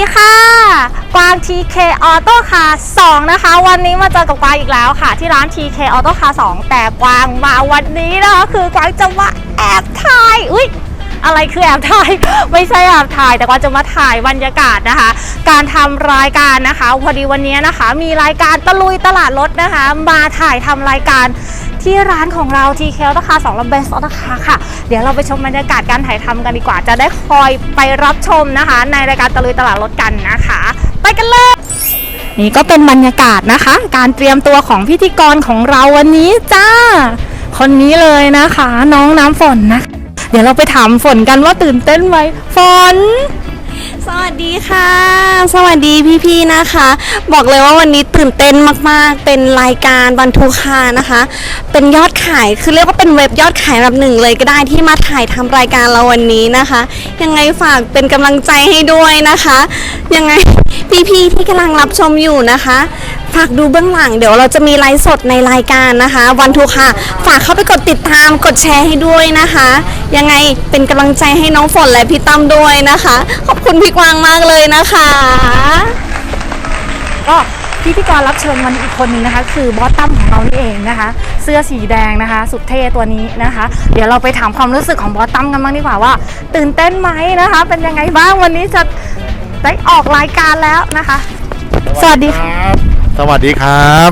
ดีค่ะ กวาง TK Auto Car 2 นะคะ วันนี้มาเจอกับกวางอีกแล้วค่ะ ที่ร้าน TK Auto Car 2 แต่กวางมาวันนี้นะคะคือกวางจะมาแอบถ่ายอุ้ยอะไรคือแอบถ่าย ไม่ใช่แอบถ่าย แต่กวางจะมาถ่ายบรรยากาศนะคะ การทำรายการนะคะ พอดีวันนี้นะคะ มีรายการตะลุยตลาดรถนะคะ มาถ่ายทำรายการ ที่ร้านของเรา TK Auto Car 2และ Best Auto Car ค่ะ เดี๋ยวเราไปชมบรรยากาศการถ่ายทำกันดีกว่า จะได้คอยไปรับชมนะคะ ในรายการตะลุยตลาดรถกันนะคะ ไปกันเลยนี่ก็เป็นบรรยากาศนะคะ การเตรียมตัวของพิธีกรของเราวันนี้จ้า คนนี้เลยนะคะ น้องน้ำฝนนะ เดี๋ยวเราไปถามฝนกันว่าตื่นเต้นไหมฝน สวัสดีค่ะ สวัสดีพี่ๆนะคะ บอกเลยว่าวันนี้ตื่นเต้นมากๆ เป็นรายการบันทุคานะคะ เป็นยอดขายคือเรียกว่าเป็นเว็บยอดขายอันดับหนึ่งเลยก็ได้ที่มาถ่ายทำรายการเราวันนี้นะคะ ยังไงฝากเป็นกำลังใจให้ด้วยนะคะ ยังไงพี่ๆที่กำลังรับชมอยู่นะคะ ฝากดูเบื้องหลังเดี๋ยวเราจะมีไลฟ์สดในรายการนะคะ วันทุกค่ะ ฝากเข้าไปกดติดตามกดแชร์ให้ด้วยนะคะ ยังไงเป็นกำลังใจให้น้องฝนและพี่ตั้มด้วยนะคะ ขอบคุณพี่กวางมากเลยนะคะ ก็พิธีกรรับเชิญวันนี้อีกคนนึงนะคะ คือบอสตั้มของเรานี่เองนะคะ เสื้อสีแดงนะคะ สุดเท่ตัวนี้นะคะ เดี๋ยวเราไปถามความรู้สึกของบอสตั้มกันบ้างดีกว่าว่า ตื่นเต้นไหมนะคะ เป็นยังไงบ้างวันนี้จะได้ออกรายการแล้วนะคะ สวัสดีค่ะ ครับ สวัสดีครับ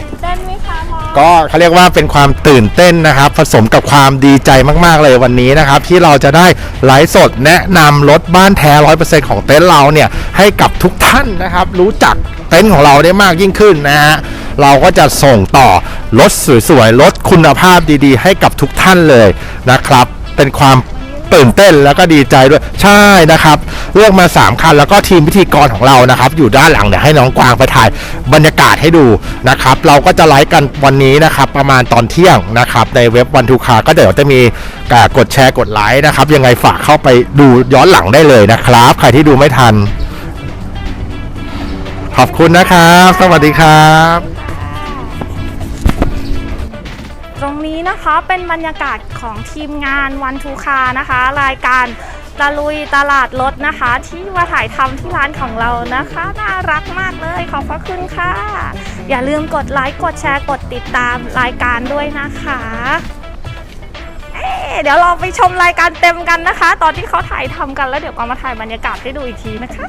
ตื่นเต้นไหมคะบอสก็เขาเรียกว่าเป็นความตื่นเต้นนะครับ ผสมกับความดีใจมากๆเลยวันนี้นะครับ ที่เราจะได้ไลฟ์สดแนะนำรถบ้านแท้ร้อยเปอร์เซ็นต์ของเต็นท์เราเนี่ย ให้กับทุกท่านนะครับ รู้จักเต็นท์ของเราได้มากยิ่งขึ้นนะฮะเราก็จะส่งต่อรถสวยๆรถคุณภาพดีๆ ให้กับทุกท่านเลยนะครับ เป็นความ ตื่นเต้นแล้วก็ดีใจด้วยใช่นะครับ เลือกมา 3 คัน แล้วก็ทีมพิธีกรของเรานะครับ อยู่ด้านหลังเดี๋ยวให้น้องกวางไปถ่ายบรรยากาศให้ดูนะครับ เราก็จะไลฟ์กันวันนี้นะครับ ประมาณตอนเที่ยงนะครับ ในเว็บวันทูคาก็เดี๋ยวจะมีการกดแชร์กดไลค์นะครับ ยังไงฝากเข้าไปดูย้อนหลังได้เลยนะครับ ใครที่ดูไม่ทัน ขอบคุณนะครับ สวัสดีครับ ตรงนี้นะคะเป็นบรรยากาศของทีมงานวันทูคานะคะ รายการตะลุยตลาดรถนะคะ ที่มาถ่ายทำที่ร้านของเรานะคะ น่ารักมากเลยขอบพระคุณค่ะ อย่าลืมกดไลค์กดแชร์กดติดตามรายการด้วยนะคะเเดี๋ยวเราไปชมรายการเต็มกันนะคะ ตอนที่เขาถ่ายทำกันแล้วเดี๋ยวเอามาถ่ายบรรยากาศให้ดูอีกทีนะคะ